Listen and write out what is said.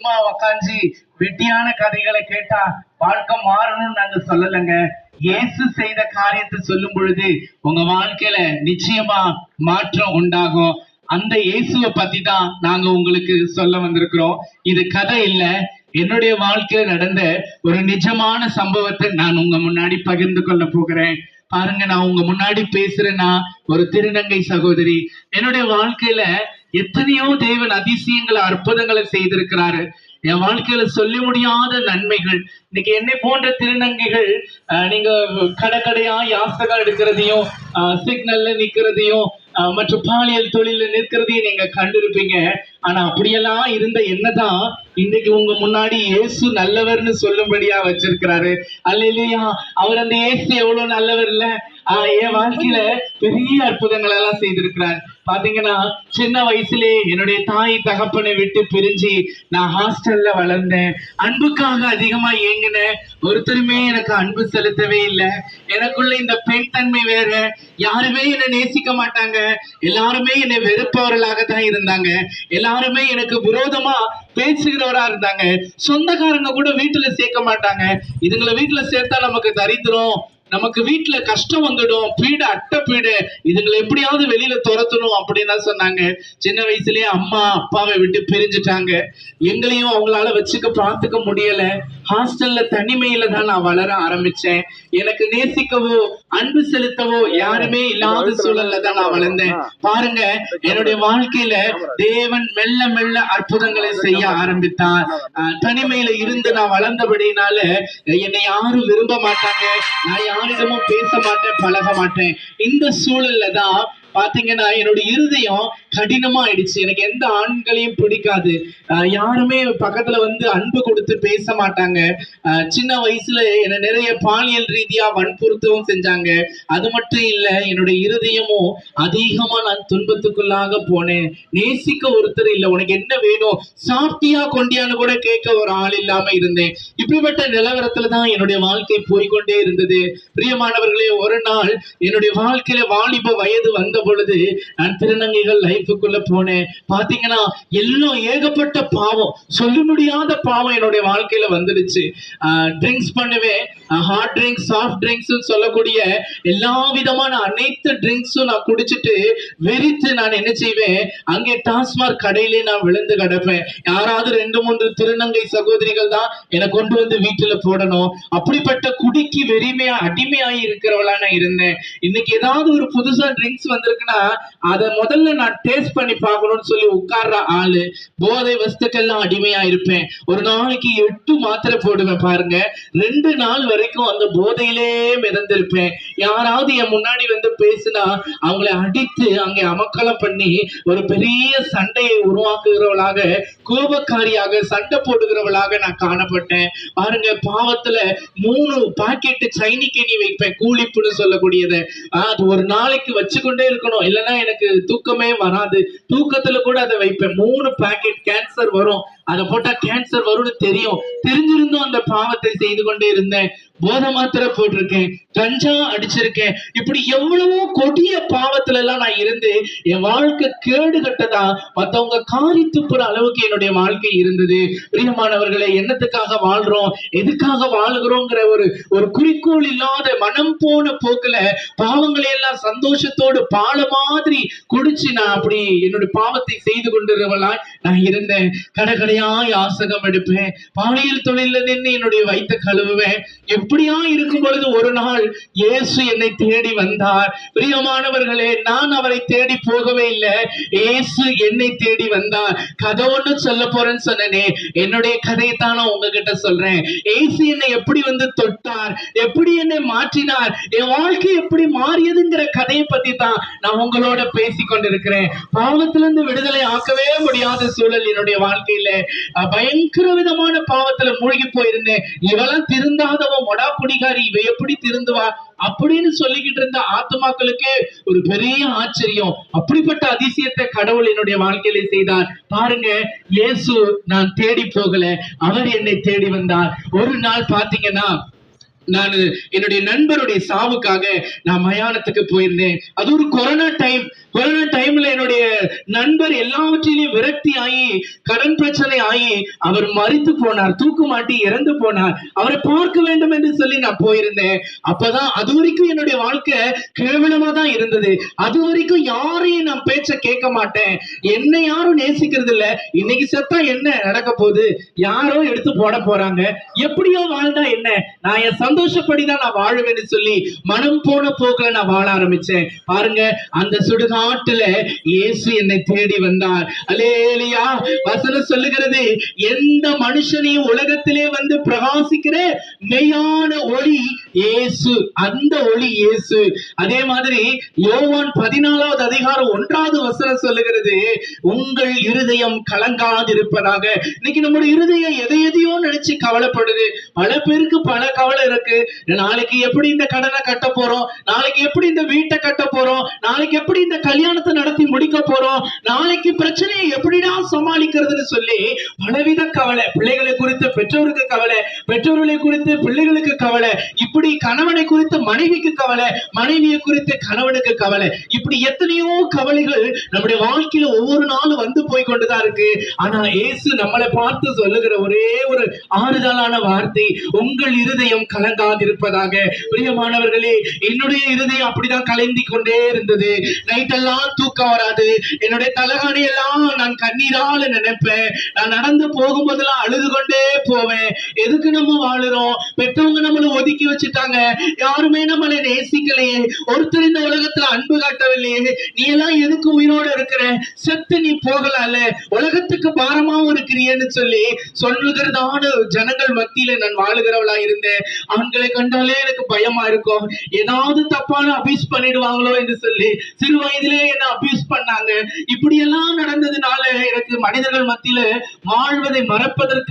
சும்மா உக்காந்து வெட்டியான கதைகளை கேட்டா வாழ்க்கை மாறணும்னு நாங்க சொல்லலைங்க. இயேசு செய்த காரியத்தை சொல்லும் பொழுது உங்க வாழ்க்கையில நிச்சயமா மாற்றம் உண்டாகும். அந்த இயேசுவை பத்தி தான் நாங்க உங்களுக்கு சொல்ல வந்திருக்கிறோம். இது கதை இல்ல. என்னுடைய வாழ்க்கையில நடந்த ஒரு நிஜமான சம்பவத்தை நான் உங்க முன்னாடி பகிர்ந்து கொள்ள போகிறேன். பாருங்க நான் உங்க முன்னாடி பேசுறேன்னா ஒரு திருநங்கை சகோதரி என்னுடைய வாழ்க்கையில எத்தனையோ தேவன் அதிசயங்களை அற்புதங்களை செய்திருக்கிறாரு. என் வாழ்க்கையில சொல்ல முடியாத நன்மைகள். இன்னைக்கு என்னை போன்ற திருநங்கைகள் நீங்க கடை கடையா யாசகம் எடுக்கிறதையும் சிக்னல்ல நிக்கிறதையும் மற்றும் பாலியல் தொழில நிற்கிறதையும் நீங்க கண்டிருப்பீங்க. ஆனா அப்படியெல்லாம் இருந்த என்னதான் இன்னைக்கு உங்க முன்னாடி இயேசு நல்லவர்னு சொல்லும்படியா வச்சிருக்கிறாரு. அல்ல இல்லையா அவர் அந்த இயேசு எவ்வளவு நல்லவர் இல்ல? ஆஹ் என் வாழ்க்கையில பெரிய அற்புதங்கள் எல்லாம் செய்திருக்கிறார். பாத்தீங்கன்னா சின்ன வயசுலே என்னுடைய தாய் தகப்பனை விட்டு பிரிஞ்சு நான் ஹாஸ்டல்ல வளர்ந்தேன். அன்புக்காக அதிகமா ஏங்கினேன் ஒருத்தருமே எனக்கு அன்பு செலுத்தவே இல்லை. எனக்குள்ள இந்த பெண் தன்மை வேற. யாருமே என்னை நேசிக்க மாட்டாங்க. எல்லாருமே என்னை வெறுப்பவர்களாக தான் இருந்தாங்க. எல்லாருமே எனக்கு விரோதமா பேசுகிறவரா இருந்தாங்க. சொந்தக்காரங்க கூட வீட்டுல சேர்க்க மாட்டாங்க. இதுங்களை வீட்டுல சேர்த்தா நமக்கு தரித்திரம். நமக்கு வீட்டுல கஷ்டம் வந்துடும் பீடு அட்டை பீடு இதுங்களை எப்படியாவது வெளியில துரத்தணும் அப்படின்னு சொன்னாங்க. சின்ன வயசுலயே அம்மா அப்பாவை விட்டு பிரிஞ்சுட்டாங்க. எங்களையும் அவங்களால வச்சுக்க பார்த்துக்க முடியல. ஹாஸ்டல்ல தனிமையில தான் நான் வளர ஆரம்பிச்சேன். எனக்கு நேசிக்கவோ அன்பு செலுத்தவோ யாருமே இல்லாத சூழல்ல தான் நான் வளர்ந்தேன். பாருங்க என்னுடைய வாழ்க்கையில தேவன் மெல்ல மெல்ல அற்புதங்களை செய்ய ஆரம்பித்தார். தனிமையில இருந்து நான் வளர்ந்தபடினால என்னை யாரும் விரும்ப மாட்டாங்க. நான் யாரிடமும் பேச மாட்டேன் பழக மாட்டேன். இந்த சூழல்ல தான் பாத்தீங்கன்னா என்னோட இருதயம் கடினமா ஆயிடுச்சு எனக்கு எந்த ஆண்களையும் பிடிக்காது. யாருமே பக்கத்துல வந்து அன்பு கொடுத்து பேச மாட்டாங்க. சின்ன வயசுல என்ன நிறைய பாலியல் ரீதியா வன்புறுத்தவும் செஞ்சாங்க. அது மட்டும் இல்ல என்னுடைய இருதயமும் அதிகமா நான் துன்பத்துக்குள்ளாக போனேன். நேசிக்க ஒருத்தர் இல்ல உனக்கு என்ன வேணும்? சாப்பிட்டியா கொண்டியான்னு கூட கேட்க ஒரு ஆள் இல்லாம இருந்தேன். இப்படிப்பட்ட நிலவரத்துல தான் என்னுடைய வாழ்க்கை போய்கொண்டே இருந்தது. பிரியமானவர்களே ஒரு நாள் என்னுடைய வாழ்க்கையில வாலிப வயது வந்த பொழுது நான் திருநங்கைகள் லைஃபுக்குள்ள போனேன். பாத்தீங்கன்னா எல்லாம் ஏகப்பட்ட பாவம். சொல்ல முடியாத பாவம் என்னுடைய வாழ்க்கையில வந்துடுச்சு. ட்ரிங்க்ஸ் பண்ணுவேன். ஹார்ட் ட்ரிங்க்ஸ் சாஃப்ட் ட்ரிங்க்ஸ் சொல்லக்கூடிய எல்லா விதமான அனைத்து ட்ரிங்க்ஸும் நான் குடிச்சிட்டு வெறித்து நான் என்ன செய்வேன்? அங்கே டாஸ்மாக் கடையிலே நான் விழுந்து கிடப்பேன். யாராவது ரெண்டு மூன்று திருநங்கை சகோதரிகள் தான் என்னை கொண்டு வந்து வீட்டுல போடணும். அப்படிப்பட்ட குடிக்கு வெறிமையா அடிமையாகி இருக்கிறவளா நான் இருந்தேன். இன்னைக்கு ஏதாவது ஒரு புதுசா ட்ரிங்க்ஸ் வந்து வந்திருக்குன்னா அதை முதல்ல நான் டேஸ்ட் பண்ணி பார்க்கணும்னு சொல்லி உட்கார்ற ஆளு போதை வஸ்துக்கள்லாம் அடிமையா இருப்பேன். ஒரு நாளைக்கு எட்டு மாத்திரை போடுவேன் பாருங்க. ரெண்டு நாள் வரைக்கும் அந்த போதையிலே மிதந்திருப்பேன். யாராவது என் முன்னாடி வந்து பேசினா அவங்கள அடித்து அங்கே அமக்கலம் பண்ணி ஒரு பெரிய சண்டையை உருவாக்குகிறவளாக கோபக்காரியாக சண்டை போடுகிறவளாக நான் காணப்பட்டேன். பாருங்க பாவத்துல மூணு பாக்கெட் நீ வைப்பேன் கூலிப்புன்னு சொல்லக்கூடியதை. அது ஒரு நாளைக்கு வச்சுக்கொண்டே இருக்கணும். இல்லைன்னா எனக்கு தூக்கமே வராது. தூக்கத்துல கூட அதை வைப்பேன். மூணு பாக்கெட் கேன்சர் வரும். அதை போட்டா கேன்சர் வரும்னு தெரியும். தெரிஞ்சிருந்தும் அந்த பாவத்தை செய்து கொண்டே இருந்தேன். போதை மாத்திரை போட்டிருக்கேன். கஞ்சா அடிச்சிருக்கேன். இப்படி எவ்வளவோ கொடிய பாவத்துல எல்லாம் நான் இருந்து என் வாழ்க்கை கேடு கட்டதா மத்தவங்க காரி துப்புற அளவுக்கு என்னுடைய வாழ்க்கை இருந்தது. பிரியமானவர்களை என்னத்துக்காக வாழ்றோம்? எதுக்காக வாழ்கிறோங்கிற ஒரு ஒரு குறிக்கோள் இல்லாத மனம் போன போக்குல பாவங்களை எல்லாம் சந்தோஷத்தோடு பால மாதிரி குடிச்சு நான் அப்படி என்னுடைய பாவத்தை செய்து கொண்டிருவலாம் நான் இருந்தேன் கடை கடையா யாசகம் எடுப்பேன். பாலியல் தொழில நின்று என்னுடைய வைத்த கழுவுவேன். எப்படியா இருக்கும் பொழுது ஒரு நாள் இயேசு என்னை தேடி வந்தார். பிரியமானவர்களே நான் அவரை தேடி போகவே இல்லை. இயேசு என்னை தேடி வந்தார். கதை ஒண்ணு சொல்ல போறேன்னு சொன்னனே. என்னுடைய கதையை தான் நான் உங்ககிட்ட சொல்றேன். ஏசு என்னை எப்படி வந்து தொட்டார்? எப்படி என்னை மாற்றினார்? என் வாழ்க்கை எப்படி மாறியதுங்கிற கதையை பத்தி தான் நான் உங்களோட பேசி கொண்டிருக்கிறேன் பாவத்திலிருந்து விடுதலை ஆக்கவே முடியாத சூழல் என்னுடைய வாழ்க்கையில பயங்கர விதமான பாவத்துல மூழ்கி போயிருந்தேன். இவெல்லாம் திருந்தாதவன் மொடா குடிகாரி இவ எப்படி திருந்துவா? அப்படின்னு சொல்லிக்கிட்டு இருந்த ஆத்மாக்களுக்கே ஒரு பெரிய ஆச்சரியம். அப்படிப்பட்ட அதிசயத்தை கடவுள் என்னுடைய வாழ்க்கையில செய்தார். பாருங்க இயேசு நான் தேடி போகல அவர் என்னை தேடி வந்தார். ஒரு நாள் பாத்தீங்கன்னா நான் என்னுடைய நண்பருடைய சாவுக்காக நான் மயானத்துக்கு போயிருந்தேன். அது ஒரு கொரோனா டைம். கொரோனா டைம்ல என்னுடைய நண்பர் எல்லாவற்றிலையும் விரக்தி ஆகி கடன் பிரச்சனை ஆகி அவர் மறித்து போனார் தூக்கு மாட்டி இறந்து போனார். அவரை பார்க்க வேண்டும் என்று சொல்லி நான் போயிருந்தேன். அப்பதான் அது வரைக்கும் என்னுடைய வாழ்க்கை கேவலமா தான் இருந்தது. அது வரைக்கும் யாரையும் நான் பேச்ச கேட்க மாட்டேன். என்னை யாரும் நேசிக்கிறது இல்ல. இன்னைக்கு செத்தா என்ன நடக்க போகுது? யாரோ எடுத்து போட போறாங்க. எப்படியோ வாழ்ந்தா என்ன? நான் என் சொந்த சந்தோஷப்படிதான் நான் வாழுவேன்னு சொல்லி மனம் போன போக்குல நான் வாழ ஆரம்பிச்சேன். பாருங்க அந்த சுடுகாட்டுல இயேசு என்னை தேடி வந்தார். அலேலியா வசனம் சொல்லுகிறது எந்த மனுஷனையும் உலகத்திலே வந்து பிரகாசிக்கிற மெய்யான ஒளி இயேசு அந்த ஒளி இயேசு. அதே மாதிரி யோவான் பதினாலாவது அதிகாரம் ஒன்றாவது வசனம் சொல்லுகிறது உங்கள் இருதயம் கலங்காதிருப்பதாக. இன்னைக்கு நம்முடைய இருதயம் எதை எதையோ நினைச்சு கவலைப்படுது. பல பேருக்கு பல கவலை இருக்கு. நாளைக்கு எப்படி இந்த கடனை கட்ட போறோம்? நாளைக்கு எப்படி இந்த வீட்டை கட்ட போறோம்? நாளைக்கு எப்படி இந்த கல்யாணத்தை நடத்தி நாளைக்கு பிரச்சனையை எப்படிடா சமாளிக்கிறதுன்னு சொல்லி பலவித கவலை. பிள்ளைகளை குறித்து பெற்றோருக்கு கவலை பெற்றோர்களை குறித்து பிள்ளைகளுக்கு கவலை இப்படி கணவனை குறித்து மனைவிக்கு கவலை மனைவியை குறித்து கணவனுக்கு கவலை. இப்படி எத்தனையோ கவலைகள் நம்முடைய வாழ்க்கையில ஒவ்வொரு நாளும் வந்து போய் கொண்டுதான் இருக்கு. ஆனா ஏசு நம்மளை பார்த்து சொல்லுகிற ஒரே ஒரு ஆறுதலான வார்த்தை உங்கள் இருதயம் கலங்காதிருப்பதாக. பிரியமானவர்களே என்னுடைய இருதயம் அப்படிதான் கலந்தி கொண்டே இருந்தது. நைட் எல்லாம் தூக்கம் வராது. என்னுடைய தலகாணி எல்லாம் நான் கண்ணீரால நினைப்பேன். நான் நடந்து போகும்போதெல்லாம் அழுது கொண்டே போவேன். எதுக்கு நம்ம வாழுறோம்? பெற்றவங்க நம்மளை ஒதுக்கி வச்சுட்டாங்க. யாருமே நம்மளை நேசிக்கலையே. ஒருத்தர் இந்த உலகத்துல அன்பு காட்டவில்லையே. நீ எல்லாம் எதுக்கு உயிரோட இருக்கிற? செத்து நீ போகலால உலகத்துக்கு பாரமாவும் இருக்கிறியன்னு சொல்லி சொல்லுகிறதான ஜனங்கள் மத்தியில நான் வாழுகிறவளா இருந்தேன். ஆண்களை கண்டாலே எனக்கு பயமா இருக்கும். ஏதாவது தப்பான அபியூஸ் பண்ணிடுவாங்களோ என்று சொல்லி சிறு வயதிலே என்ன அபியூஸ் பண்ணாங்க. இப்படியெல்லாம் நடந்ததுனால எனக்கு மனிதர்கள் மத்தியில வாழ்வதை மறப்பதற்கு